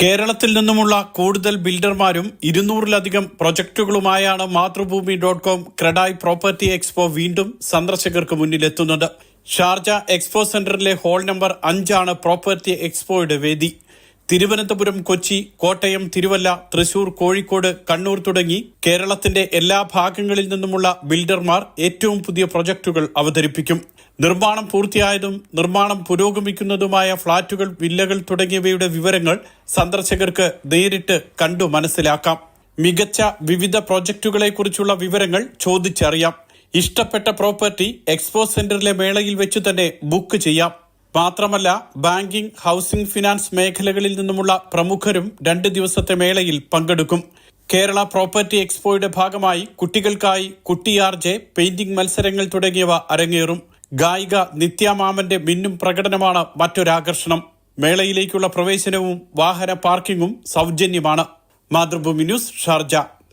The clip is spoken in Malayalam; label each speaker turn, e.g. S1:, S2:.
S1: കേരളത്തിൽ നിന്നുമുള്ള കൂടുതൽ ബിൽഡർമാരും ഇരുന്നൂറിലധികം പ്രൊജക്ടുകളുമായാണ് Mathrubhumi dot com CREDAI property expo വീണ്ടും സന്ദർശകർക്ക് മുന്നിലെത്തുന്നത്. ഷാർജ എക്സ്പോ സെന്ററിലെ ഹാൾ നമ്പർ അഞ്ചാണ് പ്രോപ്പർട്ടി എക്സ്പോയുടെ വേദി. തിരുവനന്തപുരം കൊച്ചി കോട്ടയം തിരുവല്ല തൃശൂർ കോഴിക്കോട് കണ്ണൂർ തുടങ്ങി കേരളത്തിന്റെ എല്ലാ ഭാഗങ്ങളിൽ നിന്നുമുള്ള ബിൽഡർമാർ ഏറ്റവും പുതിയ പ്രൊജക്ടുകൾ അവതരിപ്പിക്കും. നിർമ്മാണം പൂർത്തിയായതും നിർമ്മാണം പുരോഗമിക്കുന്നതുമായ ഫ്ളാറ്റുകൾ വില്ലകൾ തുടങ്ങിയവയുടെ വിവരങ്ങൾ സന്ദർശകർക്ക് നേരിട്ട് കണ്ടു മനസ്സിലാക്കാം. മികച്ച വിവിധ പ്രൊജക്ടുകളെക്കുറിച്ചുള്ള വിവരങ്ങൾ ചോദിച്ചറിയാം. ഇഷ്ടപ്പെട്ട പ്രോപ്പർട്ടി എക്സ്പോ സെന്ററിലെ മേളയിൽ വെച്ച് തന്നെ ബുക്ക് ചെയ്യാം. മാത്രമല്ല ബാങ്കിംഗ് ഹൗസിംഗ് ഫിനാൻസ് മേഖലകളിൽ നിന്നുമുള്ള പ്രമുഖരും രണ്ട് ദിവസത്തെ മേളയിൽ പങ്കെടുക്കും. കേരള പ്രോപ്പർട്ടി എക്സ്പോയുടെ ഭാഗമായി കുട്ടികൾക്കായി കുട്ടിയാർജെ പെയിന്റിംഗ് മത്സരങ്ങൾ തുടങ്ങിയവ അരങ്ങേറും. ഗായിക നിത്യാമാമന്റെ മിന്നും പ്രകടനമാണ് മറ്റൊരാകർഷണം. മേളയിലേക്കുള്ള പ്രവേശനവും വാഹന പാർക്കിംഗും സൗജന്യമാണ്. Mathrubhumi news Sharjah.